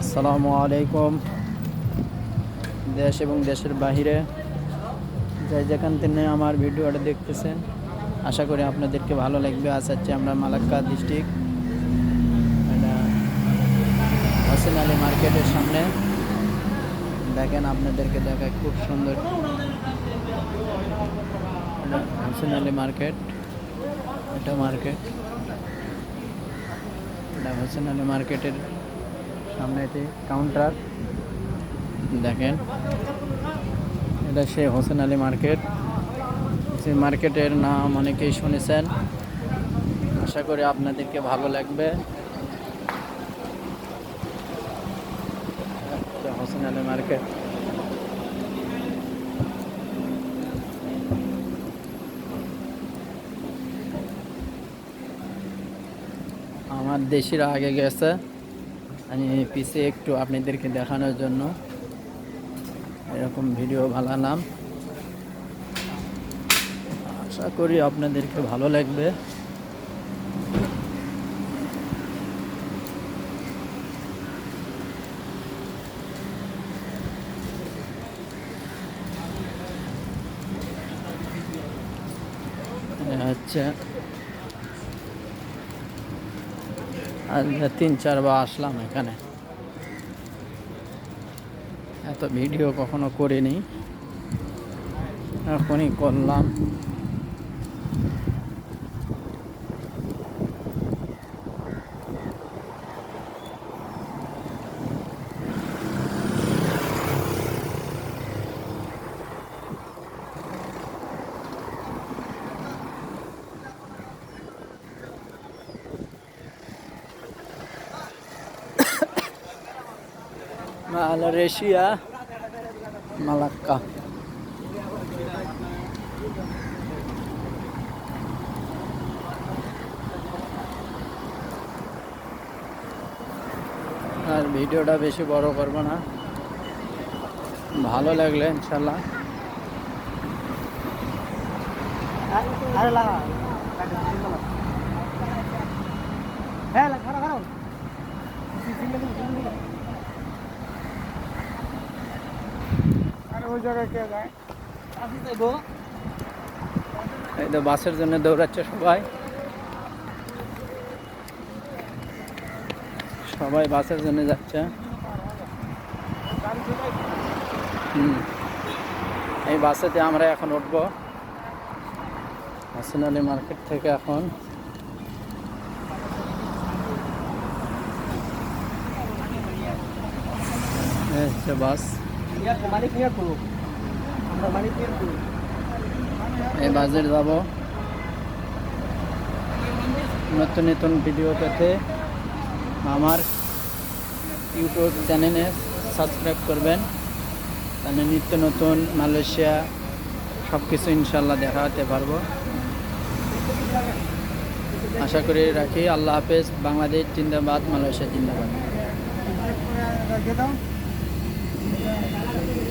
আসসালামু আলাইকুম। দেশ এবং দেশের বাহিরে যাই যেখান থেকে আমার ভিডিওটা দেখতেছেন, আশা করি আপনাদেরকে ভালো লাগবে। আজ হচ্ছে আমরা মালাক্কা ডিস্ট্রিক্ট হোসেন আলী মার্কেটের সামনে। দেখেন আপনাদেরকে দেখায় খুব সুন্দর হোসেন আলী মার্কেট, এটা মার্কেট। এটা হোসেন আলী মার্কেটের সামনে এটি কাউন্টার দেখেন, এটা সে হোসেন আলী মার্কেট। সেই মার্কেটের নাম অনেকেই শুনেছেন। আশা করি আপনাদেরকে ভালো লাগবে। হোসেন আলী মার্কেট। আমার দেশিরা আগে গেছে। আমি পিছে একটু আপনাদেরকে দেখানোর জন্য এরকম ভিডিও বানালাম। আশা করি আপনাদেরকে ভালো লাগবে। হচ্ছে আজ তিন চারবার আসলাম এখানে। এত ভিডিও কখনো করিনি। এখনই করলাম। মালয়েশিয়া মালাক্কা আর ভিডিওটা বেশি বড় করব না। ভালো লাগলে ইনশাল্লাহ হ্যাঁ এই তো বাসের জন্য দৌড়াচ্ছে সবাই। সবাই বাসের জন্য যাচ্ছে। এই বাসেতে আমরা এখন উঠব। হাসিন আলী মার্কেট থেকে এখন। বাস। নিয়ে করো। এই বাসে যাব। নতুন নতুন ভিডিও পেতে আমার ইউটিউব চ্যানেলে সাবস্ক্রাইব করবেন। তাহলে নিত্য নতুন মালয়েশিয়া সব কিছু ইনশাল্লাহ দেখাতে পারব। আশা করি রাখি। আল্লাহ হাফেজ। বাংলাদেশ জিন্দাবাদ মালয়েশিয়া জিন্দাবাদ। Yeah.